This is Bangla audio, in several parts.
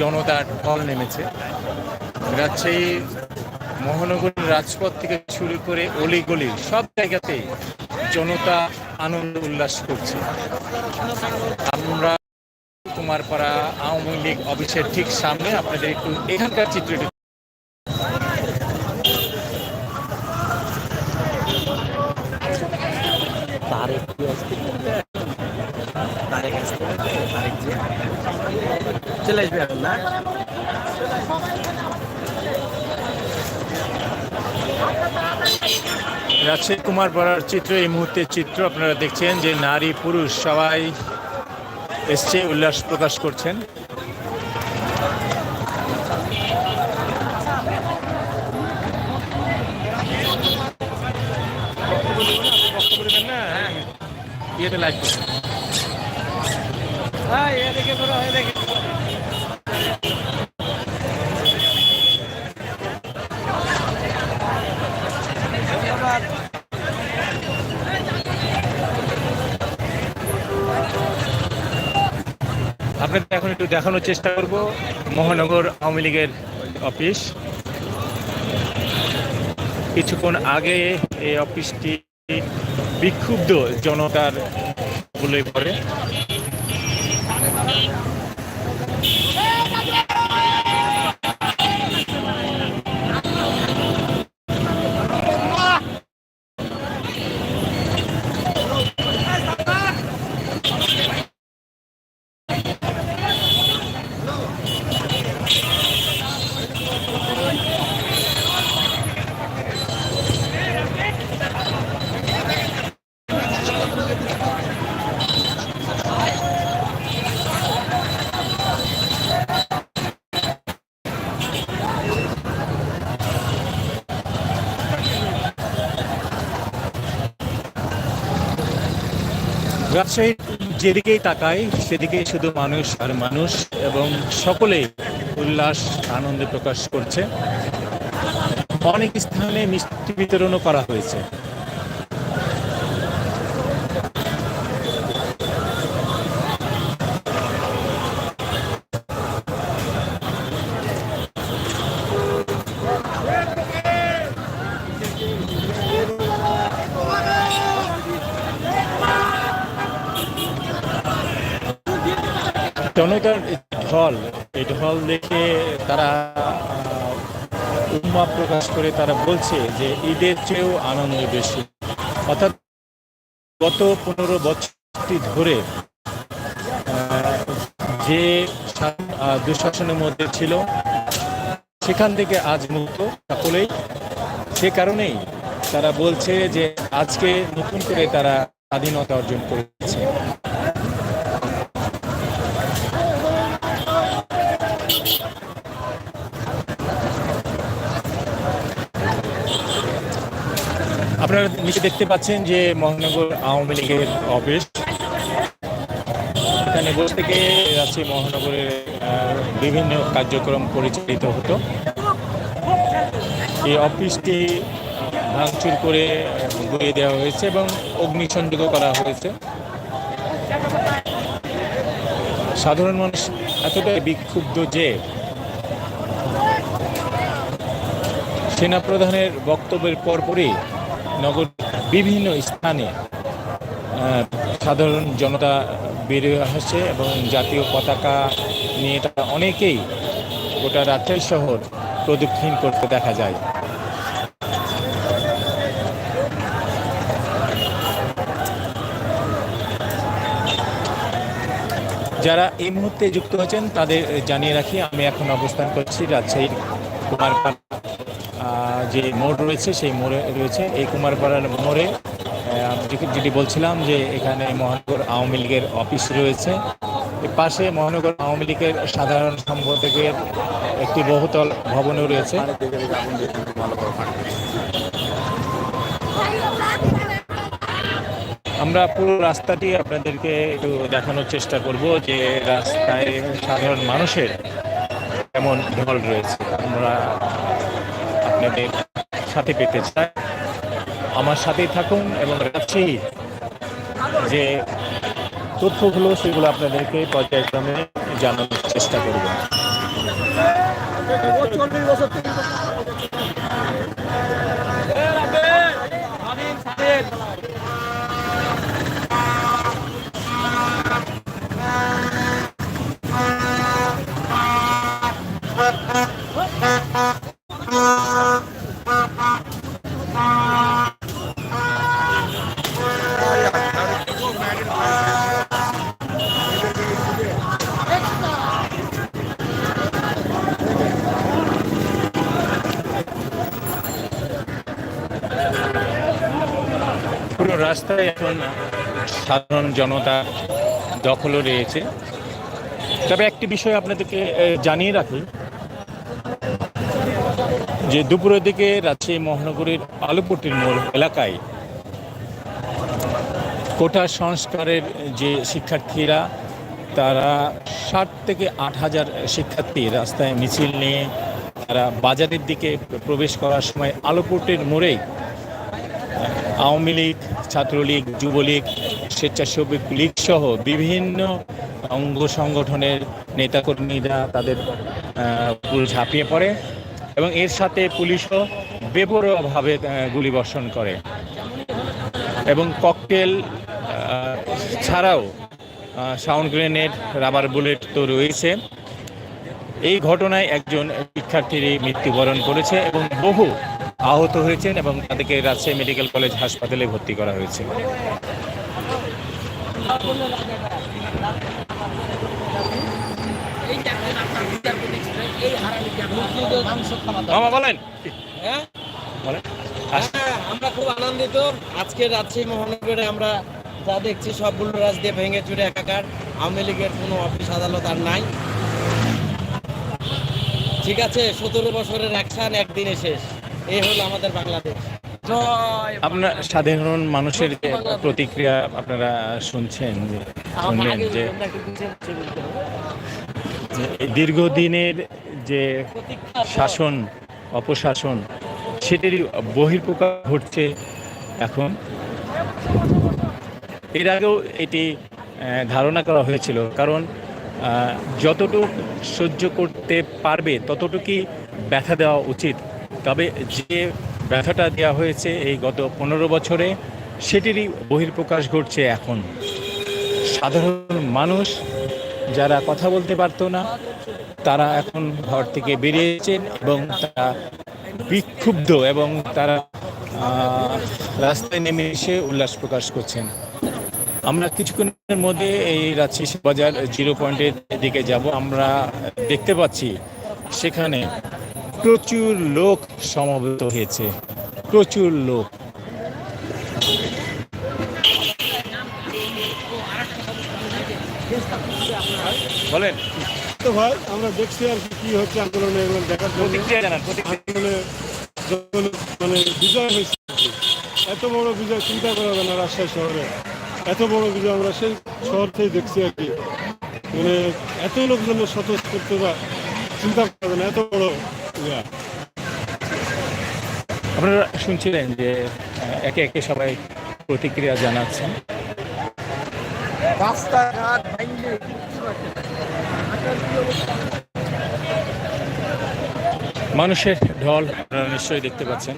জনতার ঢল নেমেছে। রাজশাহী মহানগরীর রাজপথ থেকে শুরু করে অলিগলি সব জায়গাতেই জনতা আনন্দ উল্লাস করছে। আমরা কুমারপাড়া আওয়ামী লীগ অফিসের ঠিক সামনে আপনাদের একটু এখানকার চিত্রটি চলে আসবে এখন না? রাজশাহী কুমারপাড়ার চিত্র এই মুহূর্তে চিত্র আপনারা দেখছেন যে নারী পুরুষ সবাই এসছে উল্লাস প্রকাশ করছেন। ইয়েতে লাইভ করছেন হ্যাঁ এদিকে বড় এদিকে ধন্যবাদ আপনাদের এখন একটু দেখানোর চেষ্টা করব। মহানগর আওয়ামী লীগের অফিস। কিছুক্ষণ আগে এই অফিসটি বিক্ষুব্ধ জনতার বলে পড়ে। রাজশাহীর যেদিকেই তাকাই, সেদিকেই শুধু মানুষ আর মানুষ এবং সকলেই উল্লাস, আনন্দে প্রকাশ করছে। অনেক স্থানে মিষ্টি বিতরণও করা হয়েছে। ঢল, এই ঢল দেখে তারা উন্মা প্রকাশ করে তারা বলছে যে ঈদের চেয়েও আনন্দ বেশি। অর্থাৎ গত পনেরো বছরটি ধরে যে দুঃশাসনের মধ্যে ছিল, সেখান থেকে আজ মুক্ত সকলেই। সে কারণেই তারা বলছে যে আজকে নতুন করে তারা স্বাধীনতা অর্জন করেছে। আপনারা নিচে দেখতে পাচ্ছেন যে মহানগর আওয়ামী লীগের অফিস। এখানে বসে থেকে রাজশাহী মহানগরের বিভিন্ন কার্যক্রম পরিচালিত হতো। এই অফিসটি ভাঙচুর করে গড়িয়ে দেওয়া হয়েছে এবং অগ্নিসংযোগ করা হয়েছে। সাধারণ মানুষ এতটাই বিক্ষুব্ধ যে সেনাপ্রধানের বক্তব্যের পরপরই নগর বিভিন্ন স্থানে সাধারণ জনতা বেরিয়ে আসছে এবং জাতীয় পতাকা নিয়ে এটা অনেকেই গোটা রাজশাহী শহর প্রদক্ষিণ করতে দেখা যায়। যারা এই মুহূর্তে যুক্ত হয়েছেন তাদের জানিয়ে রাখি, আমি এখন অবস্থান করছি রাজশাহীর কুমারপাড়া যে মোড় রয়েছে, সেই মোড়ে রয়েছে। এই কুমারপাড়ার মোড়ে যেটি- বলছিলাম যে এখানে মহানগর আওয়ামী লীগের অফিস রয়েছে। পাশে মহানগর আওয়ামী লীগের সাধারণ সম্পাদকের একটি বহুতল ভবনও রয়েছে। আমরা পুরো রাস্তাটি আপনাদেরকে একটু দেখানোর চেষ্টা করব যে রাস্তায় সাধারণ মানুষের কেমন ঢল রয়েছে। আমরা আপনাদের সাথে পেতে চাই। আমার সাথেই থাকুন এবং রাজশাহী যে তথ্যগুলো সেগুলো আপনাদেরকে পর্যায়ক্রমে জানানোর চেষ্টা করব। রাস্তায় এখন সাধারণ জনতা দখলও রয়েছে। তবে একটি বিষয় আপনাদেরকে জানিয়ে রাখি। যে দুপুরের দিকে রাজশাহী মহানগরীর আলুপট্টির মোড় এলাকায় কোটা সংস্কারের যে শিক্ষার্থীরা, তারা ষাট থেকে আট হাজার শিক্ষার্থী রাস্তায় মিছিল নিয়ে তারা বাজারের দিকে প্রবেশ করার সময় আলুপট্টির মোড়েই আওয়ামী লীগ, ছাত্রলীগ, যুবলীগ স্বেচ্ছাসেবক লীগ সহ বিভিন্ন অঙ্গ সংগঠনের নেতাকর্মীরা তাদের ঝাঁপিয়ে পড়ে এবং এর সাথে পুলিশও বেপরোয়াভাবে গুলিবর্ষণ করে। এবং ককটেল ছাড়াও সাউন্ড গ্রেনেড, রাবার বুলেট তো রয়েছে। এই ঘটনায় একজন শিক্ষার্থীর মৃত্যুবরণ করেছে এবং বহু আহত হয়েছেন এবং তাদেরকে রাজশাহী মেডিকেল কলেজ হাসপাতালে ভর্তি করা হয়েছে। মামা বলেন। হ্যাঁ? হ্যাঁ, আমরা খুব আনন্দিত। আজকে রাজশাহী মহানগরে আমরা যা দেখছি সবগুলো রাজ দিয়ে ভেঙে চুরে একাকার। আওয়ামী লীগের কোনো অফিস আদালত আর নাই। ঠিক আছে সতেরো বছরের অ্যাকশন একদিনে শেষ। এই হলো আমাদের বাংলাদেশ। আপনার সাধারণ মানুষের যে প্রতিক্রিয়া আপনারা শুনছেন যে শুনলেন যে দীর্ঘদিনের যে শাসন অপশাসন সেটিরই বহির্প্রকাশ ঘটছে এখন। এর আগেও এটি ধারণা করা হয়েছিল কারণ যতটুক সহ্য করতে পারবে ততটুকুই ব্যথা দেওয়া উচিত। তবে যে ব্যথাটা দেওয়া হয়েছে এই গত পনেরো বছরে, সেটিরই বহির্প্রকাশ ঘটছে এখন। সাধারণ মানুষ যারা কথা বলতে পারতো না, তারা এখন ঘর থেকে বেরিয়েছেন এবং তারা বিক্ষুব্ধ এবং তারা রাস্তায় নেমে এসে উল্লাস প্রকাশ করছেন। আমরা কিছুক্ষণের মধ্যে এই রাজশাহী বাজার জিরো পয়েন্টের দিকে যাব। আমরা দেখতে পাচ্ছি সেখানে প্রচুর লোক সমবেত হয়েছে। প্রচুর লোক। বলেন। তো ভাই আমরা দেখছি আর কি কি হচ্ছে আন্দোলনে দেখার জন্য। আন্দোলনে মানে বিজয় হয়েছে। এত বড় বিজয় চিন্তা করা হবে না রাজশাহী শহরে। এত বড় বিজয় আমরা সেই শহর থেকে দেখছি আর কি। মানে এত লোকজনের স্বতঃস্ফূর্ততা চিন্তা করা যাবে না এত বড় ইয়া। আপনারা শুনছিলেন যে একে একে সবাই প্রতিক্রিয়া জানাচ্ছেন। রাস্তাঘাট মানুষের ঢল আপনারা নিশ্চয়ই দেখতে পাচ্ছেন।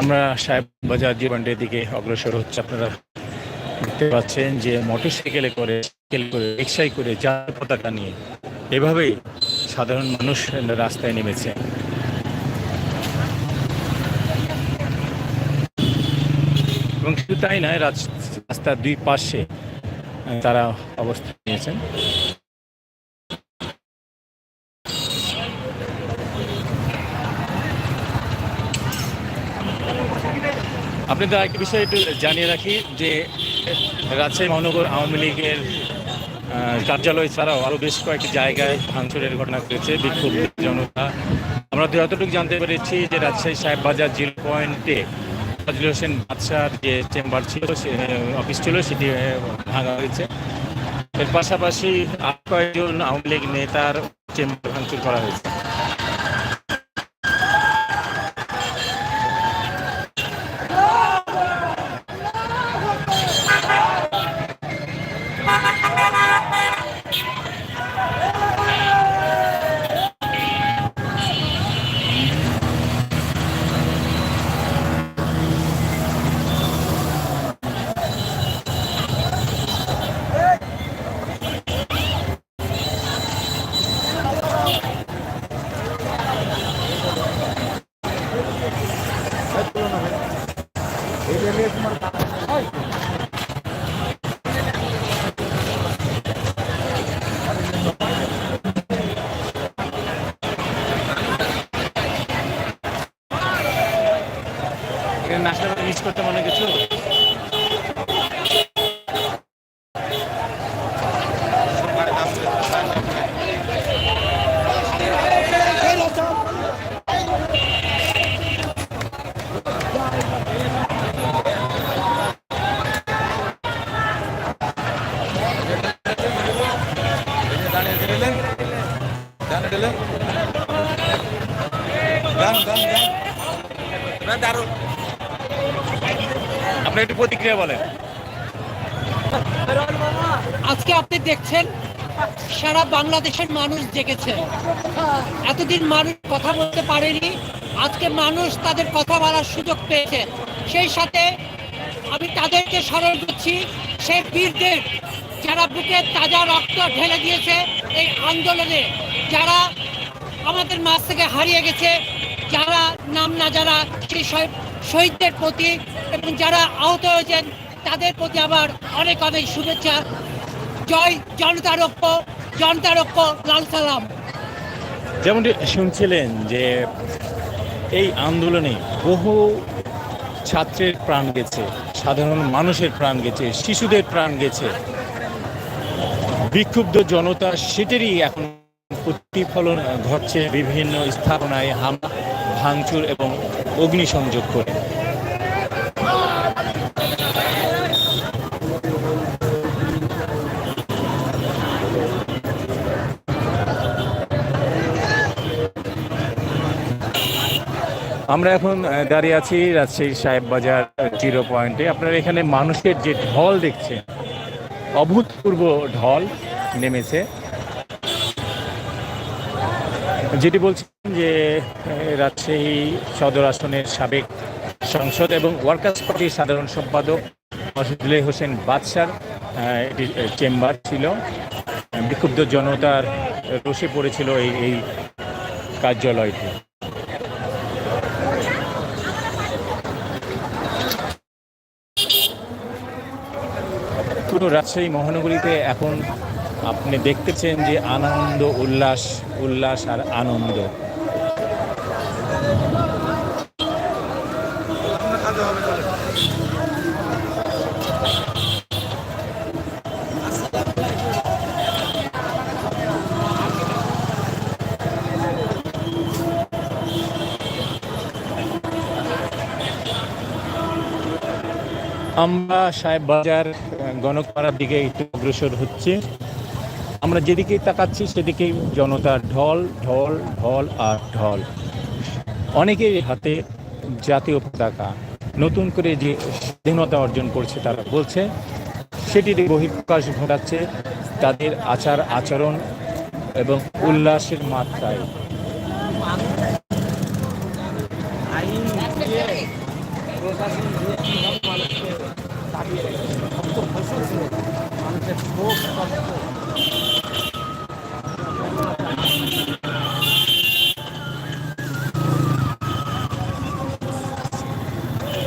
আমরা সাহেব বাজার জীবনটির দিকে অগ্রসর হচ্ছে, আপনারা দেখতে পাচ্ছেন যে মোটরসাইকেলে করে, সাইকেল করে রিক্সায় করে জাতীয় পতাকা নিয়ে এভাবেই সাধারণ মানুষ রাস্তায় নেমেছে। এবং শুধু তাই নয়, রাস্তার দুই পাশে তারা অবস্থান নিয়েছেন। আপনাদের আরেকটি বিষয় একটু জানিয়ে রাখি যে রাজশাহী মহানগর আওয়ামী লীগের কার্যালয় ছাড়াও আরও বেশ কয়েকটি জায়গায় ভাঙচুরের ঘটনা ঘটেছে, বিক্ষোভ জনতা। আমরা যতটুকু জানতে পেরেছি যে রাজশাহী সাহেব বাজার জিরো পয়েন্টে ফজল হোসেন বাদশার যে চেম্বার ছিল অফিস ছিল, সেটি ভাঙা হয়েছে। এর পাশাপাশি আর কয়েকজন আওয়ামী লীগ নেতার চেম্বার ভাঙচুর করা হয়েছে। আপনি একটু প্রতিক্রিয়া বলেন। আজকে আপনি দেখছেন, সারা বাংলাদেশের মানুষ জেগেছে। এতদিন মানুষ কথা বলতে পারেনি, আজকে মানুষ তাদের কথা বলার সুযোগ পেয়েছে। সেই সাথে আমি তাদেরকে স্মরণ করছি, সেই বীরদের যারা বুকে তাজা রক্ত ঢেলে দিয়েছে এই আন্দোলনে, যারা আমাদের মাছ থেকে হারিয়ে গেছে, যারা নাম না যারা সেই শহীদ- শহীদদের প্রতি এবং যারা আহত হয়েছেন, তাদের প্রতি আবার অনেক অনেক শুভেচ্ছা। জয় জনতা রক্ষ জনতা রক্ষ লাল সালাম। যেমনটি শুনছিলেন যে এই আন্দোলনে বহু ছাত্রের প্রাণ গেছে, সাধারণ মানুষের প্রাণ গেছে, শিশুদের প্রাণ গেছে। বিক্ষুব্ধ জনতা সেটারই এখন প্রতিফলন ঘটছে বিভিন্ন স্থাপনায় হামলা ভাঙচুর এবং অগ্নিসংযোগ করে। আমরা এখন দাঁড়িয়ে আছি রাজশাহী সাহেব বাজার জিরো পয়েন্টে। আপনারা এখানে মানুষের যে ঢল দেখছেন, অভূতপূর্ব ঢল নেমেছে। যেটি বলছেন যে রাজশাহী সদর আসনের সাবেক সংসদ এবং ওয়ার্কার্স পার্টির সাধারণ সম্পাদক মসিদুল হোসেন বাদশার এটি চেম্বার ছিল। বিক্ষুব্ধ জনতার রসে পড়েছিল এই এই কার্যালয়টি। পুরো রাজশাহী মহানগরীতে এখন আপনি দেখতেছেন যে আনন্দ, উল্লাস উল্লাস আর আনন্দ। আমরা সাহেব বাজার, গণকপাড়ার দিকে একটু অগ্রসর হচ্ছে। আমরা যেদিকেই তাকাচ্ছি, সেদিকেই জনতার ঢল ঢল ঢল আর ঢল। অনেকের হাতে জাতীয় পতাকা, নতুন করে যে স্বাধীনতা অর্জন করছে তারা বলছে, সেটির বহিঃপ্রকাশ ঘটাচ্ছে তাদের আচার আচরণ এবং উল্লাসের মাত্রায়।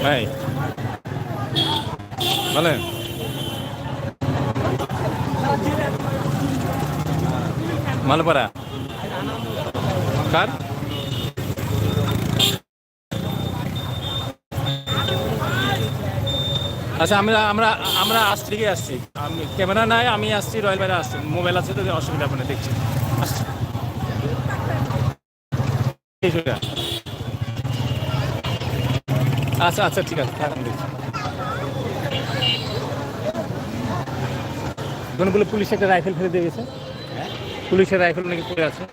নাই বলেন। মালপাড়া। কার? আচ্ছা আমরা আমরা আমরা আজ থেকে আসছি। আমি, ক্যামেরা নাই, আমি আসছি, রয়্যাল বাইরে আসছি। মোবাইল আছে তো অসুবিধা আপনার দেখছি আসছি। আচ্ছা আচ্ছা ঠিক আছে ওখানে বলে পুলিশ একটা রাইফেল ফেলে দিয়ে গেছে। পুলিশের রাইফেল নাকি পড়ে আছে।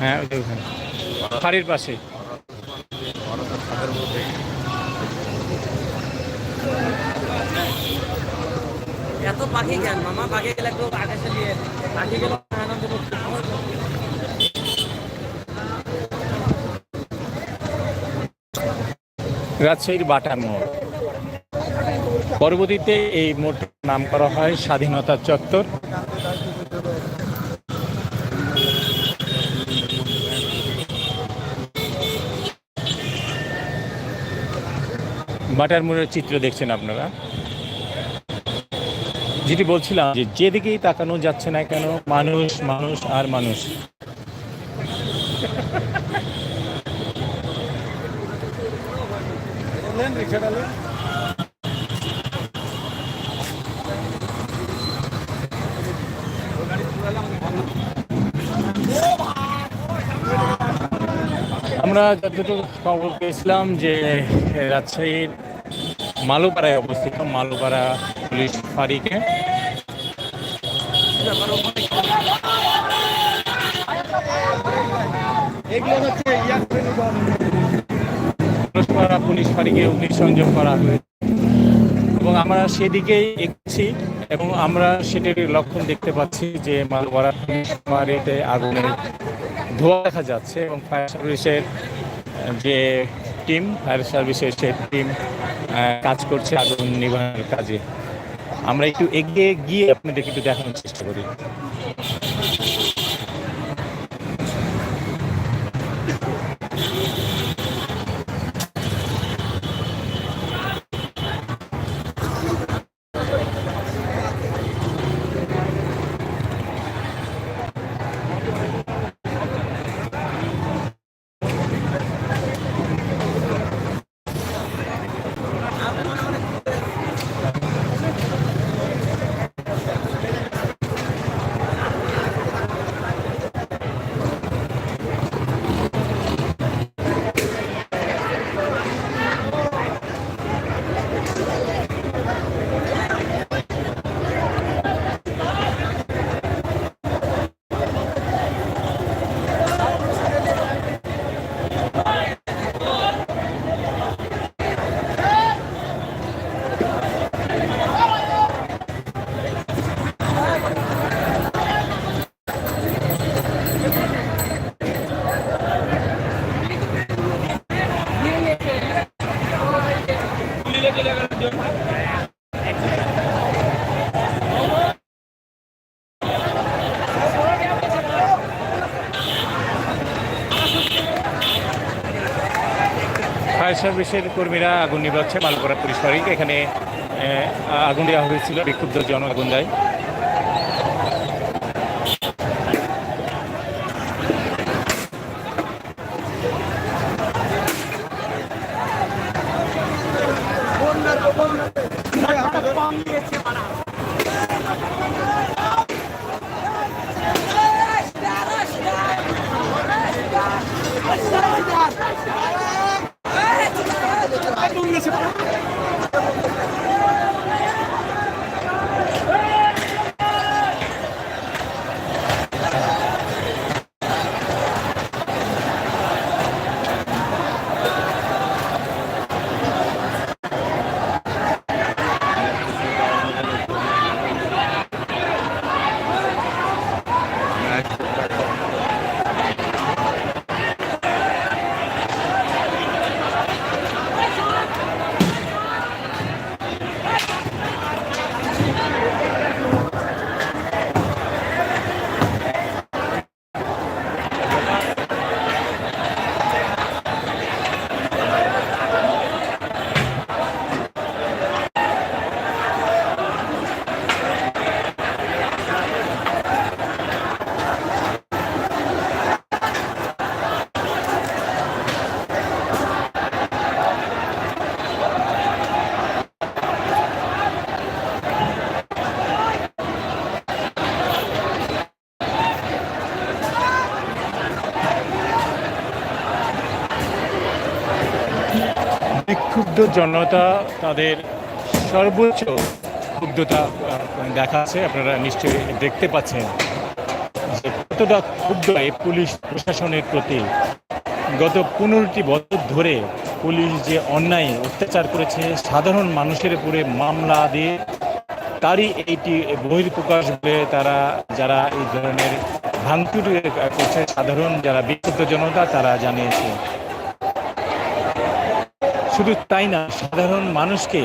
হ্যাঁ ওই ওখানে। ফাঁড়ির পাশে। এত পাখি কেন? মামা, পাখি গেলে আকাশে দিয়ে পাখি গেলে আনন্দ করতে রাজশাহীর বাটার মোড়। পরবর্তীতে এই মোড়টার নাম করা হয় স্বাধীনতা চত্বর। বাটার মোড়ের চিত্র দেখছেন আপনারা? যেটি বলছিলাম যে যেদিকেই তাকানো যাচ্ছে না কেন, মানুষ মানুষ আর মানুষ। আমরা যতটুকু খবর পেয়েছিলাম যে রাজশাহীর মালুপাড়ায় অবস্থিত মালুপাড়া পুলিশ ফাঁড়িকে। মালুপাড়া পুলিশ ফাঁড়িকে অগ্নিসংযোগ করা হয়েছে। এবং আমরা সেদিকেই এগোচ্ছি এবং আমরা সেটির লক্ষণ দেখতে পাচ্ছি যে মালপাড়া পুলিশ আগুনের ধোঁয়া দেখা যাচ্ছে এবং ফায়ার সার্ভিসের যে টিম, ফায়ার সার্ভিসের সেই টিম কাজ করছে আগুন নিবারণের কাজে। আমরা একটু এগিয়ে গিয়ে আপনাদেরকে একটু দেখানোর চেষ্টা করি ফায়ার সার্ভিসের কর্মীরা আগুন নিভাচ্ছে মালপড়া পুলিশ ফাঁড়ি এখানে আগুন দেওয়া হয়েছিল বিক্ষুব্ধ জন আগুন দেয়। ক্ষুব্ধ জনতা তাদের সর্বোচ্চ ক্ষুব্ধতা দেখাচ্ছে। আপনারা নিশ্চয়ই দেখতে পাচ্ছেন যে কতটা ক্ষুব্ধ এই পুলিশ প্রশাসনের প্রতি। গত পনেরোটি বছর ধরে পুলিশ যে অন্যায় অত্যাচার করেছে, সাধারণ মানুষের উপরে মামলা দিয়ে তারই এইটি বহির্প্রকাশ বলে তারা, যারা এই ধরনের ভাঙচুর করছে, সাধারণ যারা বিক্ষুব্ধ জনতা, তারা জানিয়েছে। শুধু তাই না, সাধারণ মানুষকে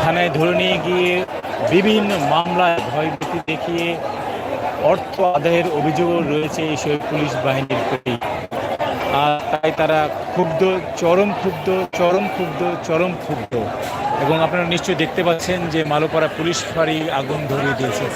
থানায় ধরে নিয়ে গিয়ে বিভিন্ন মামলায় ভয়ভীতি দেখিয়ে অর্থ আদায়ের অভিযোগও রয়েছে এই সব পুলিশ বাহিনীর প্রতি। আর তাই তারা ক্ষুব্ধ, চরম ক্ষুব্ধ চরম ক্ষুব্ধ চরম ক্ষুব্ধ। এবং আপনারা নিশ্চয়ই দেখতে পাচ্ছেন যে মালোপাড়া পুলিশ ফাঁড়ি আগুন ধরিয়ে দিয়েছে।